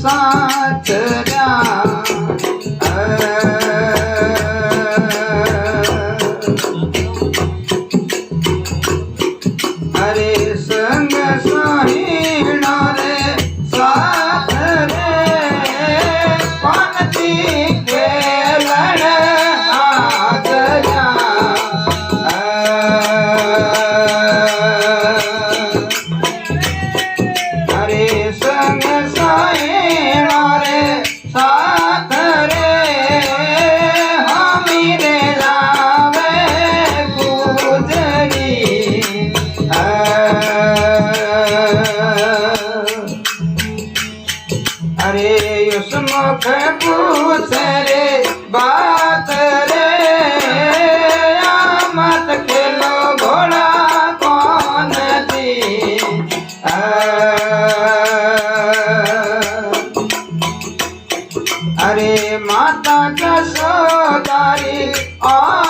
सातऱ्या રે યુષ્મખ પૂછરે બાત રે. મત ખેલો ઘોડા કોણ જી અરે માતા કસો તારી આ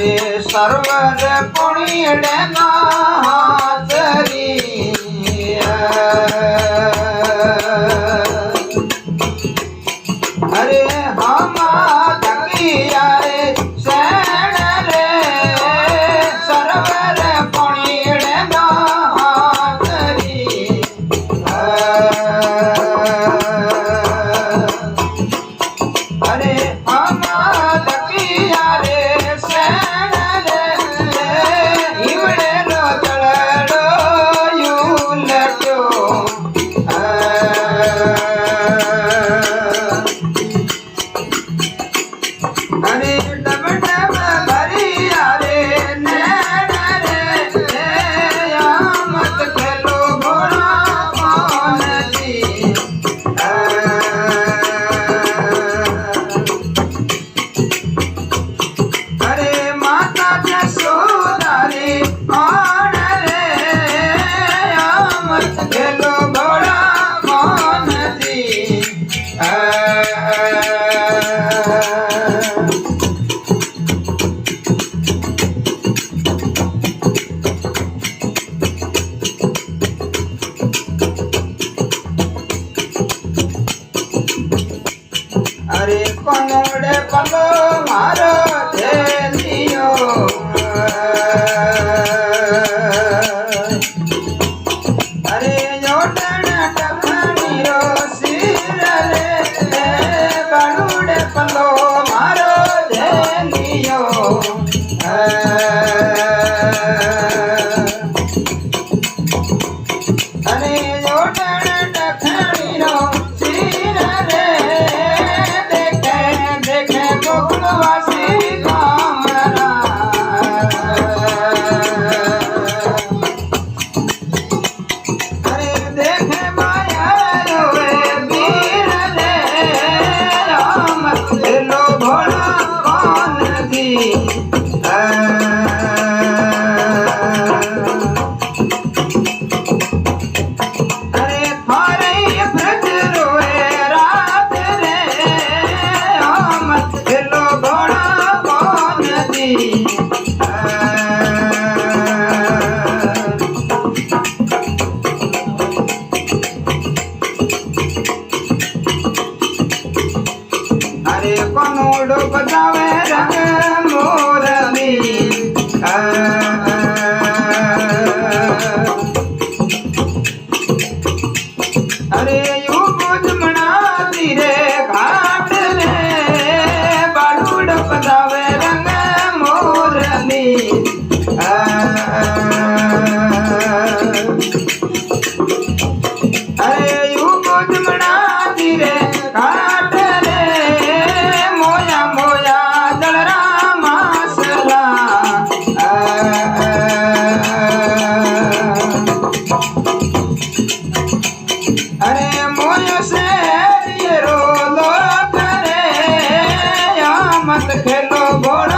મારે સર્વર કોણીડે નાસરી અરે હમા દગિયા રે ડોક જાવે રંગ મોરની. અરે યુ પૂજમણા તીરે ઘાટ રે બાળુ ડોક જાવે રંગ મોરની. આ más de.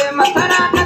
અરે